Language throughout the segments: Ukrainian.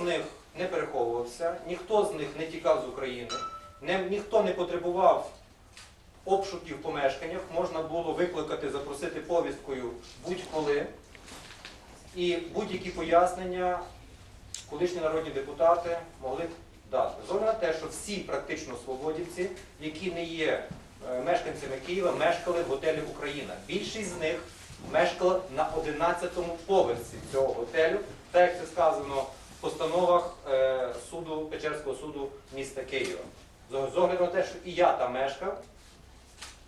з них не переховувався, ніхто з них не тікав з України, не, ніхто не потребував обшуків в помешканнях, можна було викликати, запросити повісткою будь-коли. І будь-які пояснення колишні народні депутати могли б дати. З на те, що всі практично свободівці, які не є е, мешканцями Києва, мешкали в готелі Україна. Більшість з них мешкала на 11-му поверсі цього готелю, так як це сказано постановах е, суду, Печерського суду міста Києва. З огляду на те, що і я там мешкав,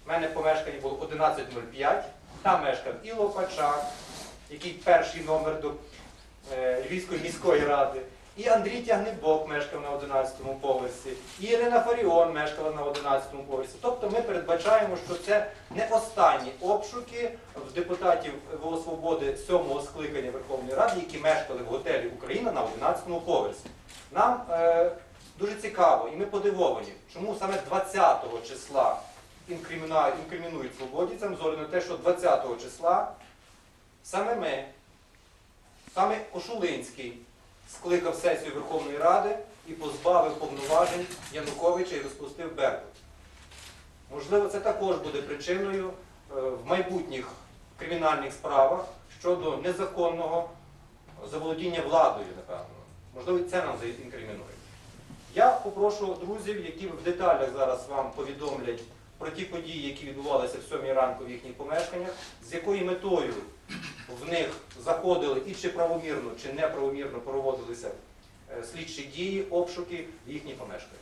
в мене помешкання було 11.05, там мешкав і Лопачак, який перший номер до е, Львівської міської ради, і Андрій Тягнебок мешкав на 11-му поверсі, і Ірина Фаріон мешкала на 11-му поверсі. Тобто ми передбачаємо, що це не останні обшуки в депутатів ВО Свободи 7-го скликання Верховної Ради, які мешкали в готелі Україна на 11-му поверсі. Нам е, дуже цікаво, і ми подивовані, чому саме 20-го числа інкримінують, свободівцям, з на те, що 20-го числа саме ми, саме Ошулинський скликав сесію Верховної Ради і позбавив повноважень Януковича і розпустив Беркут. Можливо, це також буде причиною е, в майбутніх кримінальних справах щодо незаконного заволодіння владою, напевно. Можливо, це нам інкримінують. Я попрошу друзів, які в деталях зараз вам повідомлять про ті події, які відбувалися в сьомій ранку в їхніх помешканнях, з якою метою в них заходили і чи правомірно, чи неправомірно проводилися е, слідчі дії, обшуки в їхні помешкання.